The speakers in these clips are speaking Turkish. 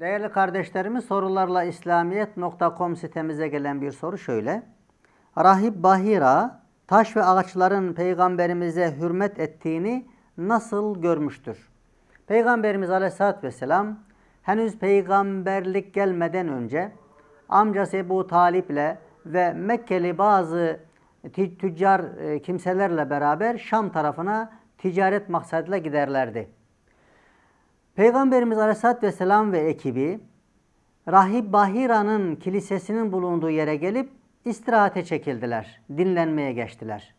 Değerli kardeşlerimiz sorularla İslamiyet.com sitemize gelen bir soru şöyle. Rahip Bahira taş ve ağaçların peygamberimize hürmet ettiğini nasıl görmüştür? Peygamberimiz Aleyhisselatü Vesselam henüz peygamberlik gelmeden önce amcası Ebu Talip ile ve Mekkeli bazı tü- tüccar e, kimselerle beraber Şam tarafına ticaret maksadıyla giderlerdi. Peygamberimiz Aleyhisselatü Vesselam ve ekibi Rahip Bahira'nın kilisesinin bulunduğu yere gelip istirahate çekildiler, dinlenmeye geçtiler.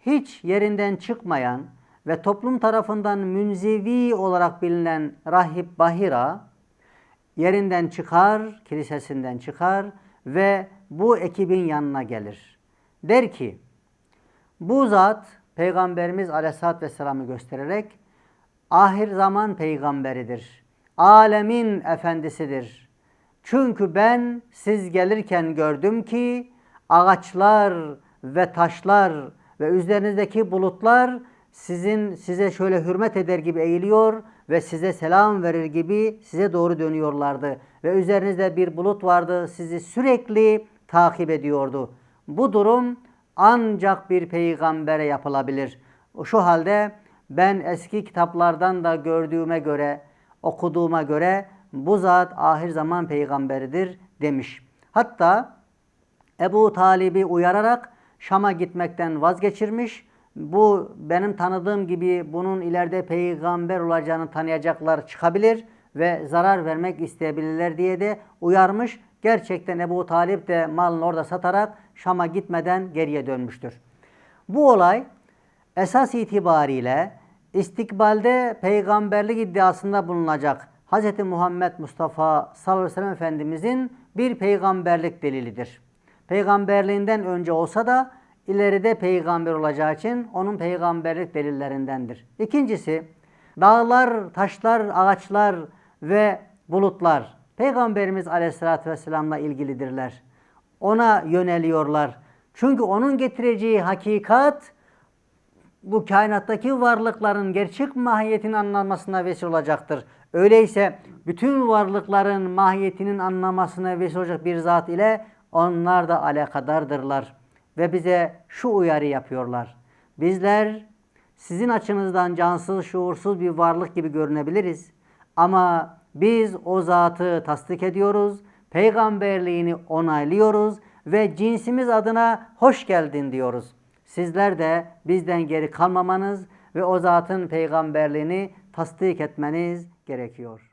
Hiç yerinden çıkmayan ve toplum tarafından münzevi olarak bilinen Rahip Bahira yerinden çıkar, kilisesinden çıkar ve bu ekibin yanına gelir. Der ki, bu zat Peygamberimiz Aleyhisselatü Vesselam'ı göstererek ahir zaman peygamberidir. Alemin efendisidir. Çünkü ben siz gelirken gördüm ki ağaçlar ve taşlar ve üzerinizdeki bulutlar sizin size şöyle hürmet eder gibi eğiliyor ve size selam verir gibi size doğru dönüyorlardı ve üzerinizde bir bulut vardı sizi sürekli takip ediyordu. Bu durum ancak bir peygambere yapılabilir. Şu halde ben eski kitaplardan da gördüğüme göre, okuduğuma göre bu zat ahir zaman peygamberidir demiş. Hatta Ebu Talib'i uyararak Şam'a gitmekten vazgeçirmiş. Bu benim tanıdığım gibi bunun ileride peygamber olacağını tanıyacaklar çıkabilir ve zarar vermek isteyebilirler diye de uyarmış. Gerçekten Ebu Talip de malını orada satarak Şam'a gitmeden geriye dönmüştür. Bu olay esas itibariyle istikbalde peygamberlik iddiasında bulunacak Hz. Muhammed Mustafa sallallahu aleyhi ve sellem Efendimizin bir peygamberlik delilidir. Peygamberliğinden önce olsa da ileride peygamber olacağı için onun peygamberlik delillerindendir. İkincisi dağlar, taşlar, ağaçlar ve bulutlar Peygamberimiz Aleyhisselatü Vesselam'la ilgilidirler. Ona yöneliyorlar. Çünkü onun getireceği hakikat bu kainattaki varlıkların gerçek mahiyetini anlamasına vesile olacaktır. Öyleyse bütün varlıkların mahiyetinin anlamasına vesile olacak bir zat ile onlar da alakadardırlar. Ve bize şu uyarı yapıyorlar. Bizler sizin açınızdan cansız, şuursuz bir varlık gibi görünebiliriz. Ama biz o zatı tasdik ediyoruz, peygamberliğini onaylıyoruz ve cinsimiz adına hoş geldin diyoruz. Sizler de bizden geri kalmamanız ve o zatın peygamberliğini tasdik etmeniz gerekiyor.